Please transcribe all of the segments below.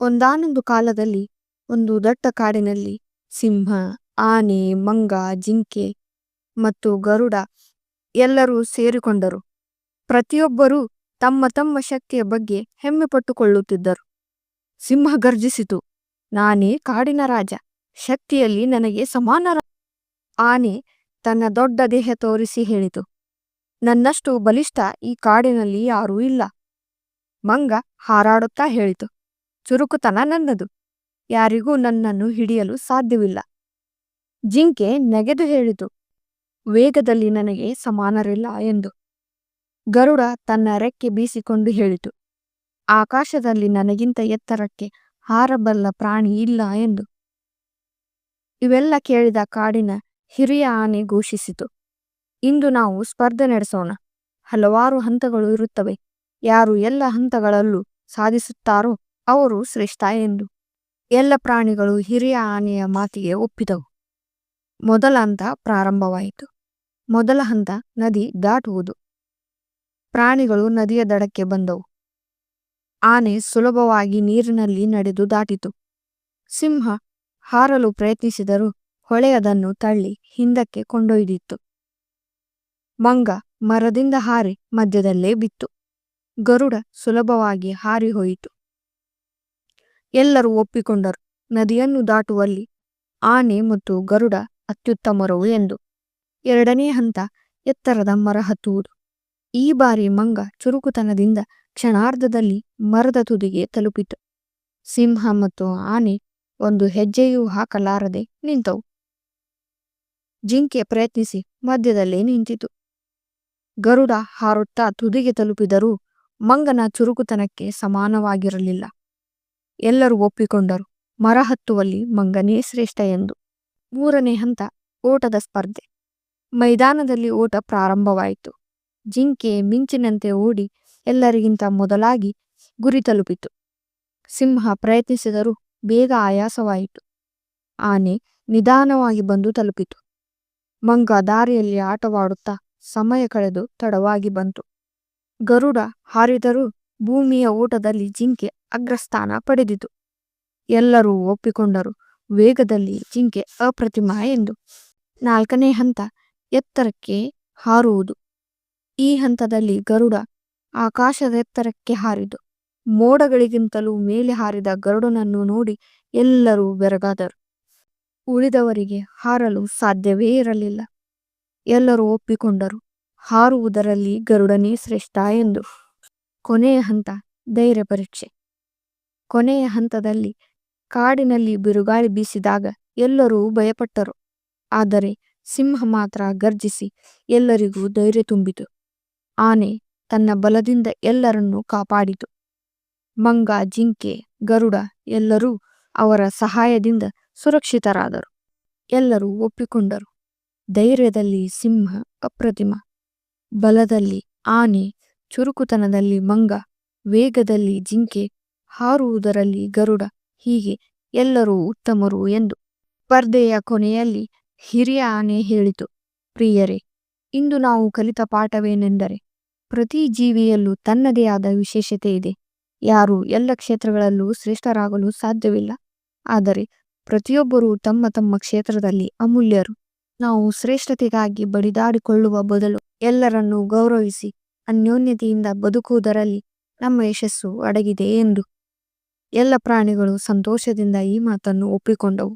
ಒಂದಾನೊಂದು ಕಾಲದಲ್ಲಿ, ಒಂದು ದಟ್ಟ ಕಾಡಿನಲ್ಲಿ ಸಿಂಹ, ಆನೆ, ಮಂಗ, ಜಿಂಕೆ ಮತ್ತು ಗರುಡ ಎಲ್ಲರೂ ಸೇರಿಕೊಂಡರು. ಪ್ರತಿಯೊಬ್ಬರೂ ತಮ್ಮ ತಮ್ಮ ಶಕ್ತಿಯ ಬಗ್ಗೆ ಹೆಮ್ಮೆ ಪಟ್ಟುಕೊಳ್ಳುತ್ತಿದ್ದರು. ಸಿಂಹ ಗರ್ಜಿಸಿತು, ನಾನೇ ಕಾಡಿನ ರಾಜ, ಶಕ್ತಿಯಲ್ಲಿ ನನಗೆ ಸಮಾನ ಆನೆ ತನ್ನ ದೊಡ್ಡ ದೇಹ ತೋರಿಸಿ ಹೇಳಿತು, ನನ್ನಷ್ಟು ಬಲಿಷ್ಠ ಈ ಕಾಡಿನಲ್ಲಿ ಯಾರೂ ಇಲ್ಲ ಮಂಗ ಹಾರಾಡುತ್ತಾ ಹೇಳಿತು ಚುರುಕುತನ ನನ್ನದು. ಯಾರಿಗೂ ನನ್ನನ್ನು ಹಿಡಿಯಲು ಸಾಧ್ಯವಿಲ್ಲ. ಜಿಂಕೆ ನೆಗೆದು ಹೇಳಿತು, ವೇಗದಲ್ಲಿ ನನಗೆ ಸಮಾನರಿಲ್ಲ ಎಂದು. ಗರುಡ ತನ್ನ ರೆಕ್ಕೆ ಬೀಸಿಕೊಂಡು ಹೇಳಿತು, ಆಕಾಶದಲ್ಲಿ ನನಗಿಂತ ಎತ್ತರಕ್ಕೆ ಹಾರಬಲ್ಲ ಪ್ರಾಣಿ ಇಲ್ಲ ಎಂದು. ಇವೆಲ್ಲ ಕೇಳಿದ ಕಾಡಿನ ಹಿರಿಯ ಆನೆ ಘೋಷಿಸಿತು, ಇಂದು ನಾವು ಸ್ಪರ್ಧೆ ನಡೆಸೋಣ. ಹಲವಾರು ಹಂತಗಳು ಇರುತ್ತವೆ. ಯಾರು ಎಲ್ಲ ಹಂತಗಳಲ್ಲೂ ಸಾಧಿಸುತ್ತಾರೋ ಅವರು ಶ್ರೇಷ್ಠ ಎಂದು ಎಲ್ಲ ಪ್ರಾಣಿಗಳು ಹಿರಿಯ ಆನೆಯ ಮಾತಿಗೆ ಒಪ್ಪಿದವು. ಮೊದಲ ಹಂತ ಪ್ರಾರಂಭವಾಯಿತು. ಮೊದಲ ಹಂತ ನದಿ ದಾಟುವುದು. ಪ್ರಾಣಿಗಳು ನದಿಯ ದಡಕ್ಕೆ ಬಂದವು. ಆನೆ ಸುಲಭವಾಗಿ ನೀರಿನಲ್ಲಿ ನಡೆದು ದಾಟಿತು. ಸಿಂಹ ಹಾರಲು ಪ್ರಯತ್ನಿಸಿದರೂ ಹೊಳೆಯದನ್ನು ತಳ್ಳಿ ಹಿಂದಕ್ಕೆ ಕೊಂಡೊಯ್ದಿತ್ತು. ಮಂಗ ಮರದಿಂದ ಹಾರಿ ಮಧ್ಯದಲ್ಲೇ ಬಿತ್ತು. ಗರುಡ ಸುಲಭವಾಗಿ ಹಾರಿ ಹೋಯಿತು. ಎಲ್ಲರೂ ಒಪ್ಪಿಕೊಂಡರು. ನದಿಯನ್ನು ದಾಟುವಲ್ಲಿ ಆನೆ ಮತ್ತು ಗರುಡ ಅತ್ಯುತ್ತಮರು ಎಂದು. ಎರಡನೇ ಹಂತ, ಎತ್ತರದ ಮರ ಹತ್ತುವುದು ಈ ಬಾರಿ ಮಂಗ ಚುರುಕುತನದಿಂದ ಕ್ಷಣಾರ್ಧದಲ್ಲಿ ಮರದ ತುದಿಗೆ ತಲುಪಿತು. ಸಿಂಹ ಮತ್ತು ಆನೆ ಒಂದು ಹೆಜ್ಜೆಯೂ ಹಾಕಲಾರದೆ ನಿಂತವು. ಜಿಂಕೆ ಪ್ರಯತ್ನಿಸಿ ಮಧ್ಯದಲ್ಲೇ ನಿಂತಿತು. ಗರುಡ ಹಾರುತ್ತಾ ತುದಿಗೆ ತಲುಪಿದರೂ ಮಂಗನ ಚುರುಕುತನಕ್ಕೆ ಸಮಾನವಾಗಿರಲಿಲ್ಲ. ಎಲ್ಲರೂ ಒಪ್ಪಿಕೊಂಡರು. ಮರ ಹತ್ತುವಲ್ಲಿ ಮಂಗನೇ ಶ್ರೇಷ್ಠ ಎಂದು. ಮೂರನೇ ಹಂತ, ಓಟದ ಸ್ಪರ್ಧೆ. ಮೈದಾನದಲ್ಲಿ ಓಟ ಪ್ರಾರಂಭವಾಯಿತು. ಜಿಂಕೆ ಮಿಂಚಿನಂತೆ ಓಡಿ ಎಲ್ಲರಿಗಿಂತ ಮೊದಲಾಗಿ ಗುರಿ ತಲುಪಿತು. ಸಿಂಹ ಪ್ರಯತ್ನಿಸಿದರೂ ಬೇಗ ಆಯಾಸವಾಯಿತು. ಆನೆ ನಿಧಾನವಾಗಿ ಬಂದು ತಲುಪಿತು. ಮಂಗ ದಾರಿಯಲ್ಲಿ ಆಟವಾಡುತ್ತಾ ಸಮಯ ಕಳೆದು ತಡವಾಗಿ ಬಂತು. ಗರುಡ ಹಾರಿದರೂ ಭೂಮಿಯ ಓಟದಲ್ಲಿ ಜಿಂಕೆ ಅಗ್ರಸ್ಥಾನ ಪಡೆದಿತು. ಎಲ್ಲರೂ ಒಪ್ಪಿಕೊಂಡರು, ವೇಗದಲ್ಲಿ ಜಿಂಕೆ ಅಪ್ರತಿಮ ಎಂದು. ನಾಲ್ಕನೇ ಹಂತ, ಎತ್ತರಕ್ಕೆ ಹಾರುವುದು. ಈ ಹಂತದಲ್ಲಿ ಗರುಡ ಆಕಾಶದ ಎತ್ತರಕ್ಕೆ ಹಾರಿದು ಮೋಡಗಳಿಗಿಂತಲೂ ಮೇಲೆ ಹಾರಿದ ಗರುಡನನ್ನು ನೋಡಿ ಎಲ್ಲರೂ ಬೆರಗಾದರು. ಉಳಿದವರಿಗೆ ಹಾರಲು ಸಾಧ್ಯವೇ ಇರಲಿಲ್ಲ. ಎಲ್ಲರೂ ಒಪ್ಪಿಕೊಂಡರು, ಹಾರುವುದರಲ್ಲಿ ಗರುಡನೇ ಶ್ರೇಷ್ಠ ಎಂದು. ಕೊನೆಯ ಹಂತ ಧೈರ್ಯ ಪರೀಕ್ಷೆ. ಕೊನೆಯ ಹಂತದಲ್ಲಿ ಕಾಡಿನಲ್ಲಿ ಬಿರುಗಾಳಿ ಬೀಸಿದಾಗ ಎಲ್ಲರೂ ಭಯಪಟ್ಟರು. ಆದರೆ ಸಿಂಹ ಮಾತ್ರ ಗರ್ಜಿಸಿ ಎಲ್ಲರಿಗೂ ಧೈರ್ಯ ತುಂಬಿತು. ಆನೆ ತನ್ನ ಬಲದಿಂದ ಎಲ್ಲರನ್ನೂ ಕಾಪಾಡಿತು. ಮಂಗ, ಜಿಂಕೆ, ಗರುಡ ಎಲ್ಲರೂ ಅವರ ಸಹಾಯದಿಂದ ಸುರಕ್ಷಿತರಾದರು. ಎಲ್ಲರೂ ಒಪ್ಪಿಕೊಂಡರು. ಧೈರ್ಯದಲ್ಲಿ ಸಿಂಹ ಅಪ್ರತಿಮ. ಬಲದಲ್ಲಿ ಆನೆ ಚುರುಕುತನದಲ್ಲಿ ಮಂಗ, ವೇಗದಲ್ಲಿ ಜಿಂಕೆ, ಹಾರುವುದರಲ್ಲಿ ಗರುಡ, ಹೀಗೆ ಎಲ್ಲರೂ ಉತ್ತಮರು ಎಂದು ಸ್ಪರ್ಧೆಯ ಕೊನೆಯಲ್ಲಿ ಹಿರಿಯ ಆನೆ ಹೇಳಿತು. ಪ್ರಿಯರೇ, ಇಂದು ನಾವು ಕಲಿತ ಪಾಠವೇನೆಂದರೆ ಪ್ರತಿ ಜೀವಿಯಲ್ಲೂ ತನ್ನದೇ ಆದ ವಿಶೇಷತೆ ಇದೆ. ಯಾರು ಎಲ್ಲ ಕ್ಷೇತ್ರಗಳಲ್ಲೂ ಶ್ರೇಷ್ಠರಾಗಲು ಸಾಧ್ಯವಿಲ್ಲ. ಆದರೆ ಪ್ರತಿಯೊಬ್ಬರೂ ತಮ್ಮ ತಮ್ಮ ಕ್ಷೇತ್ರದಲ್ಲಿ ಅಮೂಲ್ಯರು. ನಾವು ಶ್ರೇಷ್ಠತೆಗಾಗಿ ಬಡಿದಾಡಿಕೊಳ್ಳುವ ಬದಲು ಎಲ್ಲರನ್ನೂ ಗೌರವಿಸಿ ಅನ್ಯೋನ್ಯತೆಯಿಂದ ಬದುಕುವುದರಲ್ಲಿ ನಮ್ಮ ಯಶಸ್ಸು ಅಡಗಿದೆ ಎಂದು. ಎಲ್ಲ ಪ್ರಾಣಿಗಳು ಸಂತೋಷದಿಂದ ಈ ಮಾತನ್ನು ಒಪ್ಪಿಕೊಂಡವು.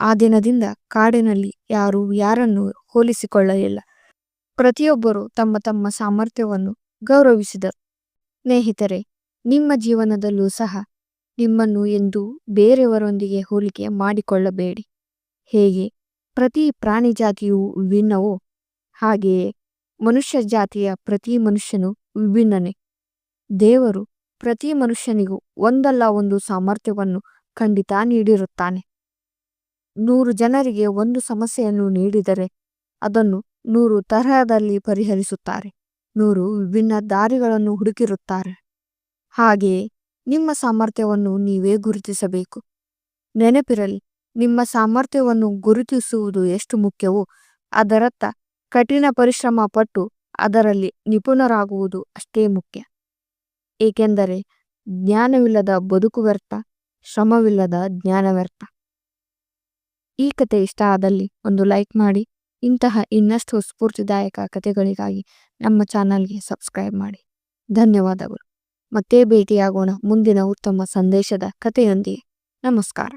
ಆ ದಿನದಿಂದ ಕಾಡಿನಲ್ಲಿ ಯಾರೂ ಯಾರನ್ನು ಹೋಲಿಸಿಕೊಳ್ಳಲಿಲ್ಲ. ಪ್ರತಿಯೊಬ್ಬರು ತಮ್ಮ ತಮ್ಮ ಸಾಮರ್ಥ್ಯವನ್ನು ಗೌರವಿಸಿದರು. ಸ್ನೇಹಿತರೆ, ನಿಮ್ಮ ಜೀವನದಲ್ಲೂ ಸಹ ನಿಮ್ಮನ್ನು ಎಂದು ಬೇರೆಯವರೊಂದಿಗೆ ಹೋಲಿಕೆ ಮಾಡಿಕೊಳ್ಳಬೇಡಿ. ಹೇಗೆ? ಪ್ರತಿ ಪ್ರಾಣಿ ಜಾತಿಯೂ ವಿಭಿನ್ನವೋ ಹಾಗೆಯೇ ಮನುಷ್ಯ ಜಾತಿಯ ಪ್ರತಿ ಮನುಷ್ಯನು ವಿಭಿನ್ನನೆ. ದೇವರು ಪ್ರತಿ ಮನುಷ್ಯನಿಗೂ ಒಂದಲ್ಲ ಒಂದು ಸಾಮರ್ಥ್ಯವನ್ನು ಖಂಡಿತ ನೀಡಿರುತ್ತಾನೆ. ನೂರು ಜನರಿಗೆ ಒಂದು ಸಮಸ್ಯೆಯನ್ನು ನೀಡಿದರೆ ಅದನ್ನು ನೂರು ತರಹದಲ್ಲಿ ಪರಿಹರಿಸುತ್ತಾರೆ. ನೂರು ವಿಭಿನ್ನ ದಾರಿಗಳನ್ನು ಹುಡುಕಿರುತ್ತಾರೆ. ಹಾಗೆಯೇ ನಿಮ್ಮ ಸಾಮರ್ಥ್ಯವನ್ನು ನೀವೇ ಗುರುತಿಸಬೇಕು. ನೆನಪಿರಲಿ, ನಿಮ್ಮ ಸಾಮರ್ಥ್ಯವನ್ನು ಗುರುತಿಸುವುದು ಎಷ್ಟು ಮುಖ್ಯವೋ ಅದರತ್ತ ಕಠಿಣ ಪರಿಶ್ರಮ ಪಟ್ಟು ಅದರಲ್ಲಿ ನಿಪುಣರಾಗುವುದು ಅಷ್ಟೇ ಮುಖ್ಯ. ಏಕೆಂದರೆ ಜ್ಞಾನವಿಲ್ಲದ ಬದುಕು ವ್ಯರ್ಥ, ಶ್ರಮವಿಲ್ಲದ ಜ್ಞಾನ ವ್ಯರ್ಥ. ಈ ಕತೆ ಇಷ್ಟ ಆದಲ್ಲಿ ಒಂದು ಲೈಕ್ ಮಾಡಿ, ಇಂತಹ ಇನ್ನಷ್ಟು ಸ್ಫೂರ್ತಿದಾಯಕ ಕಥೆಗಳಿಗಾಗಿ ನಮ್ಮ ಚಾನಲ್ಗೆ ಸಬ್ಸ್ಕ್ರೈಬ್ ಮಾಡಿ. ಧನ್ಯವಾದಗಳು. ಮತ್ತೆ ಭೇಟಿಯಾಗೋಣ ಮುಂದಿನ ಉತ್ತಮ ಸಂದೇಶದ ಕಥೆಯೊಂದಿಗೆ. ನಮಸ್ಕಾರ.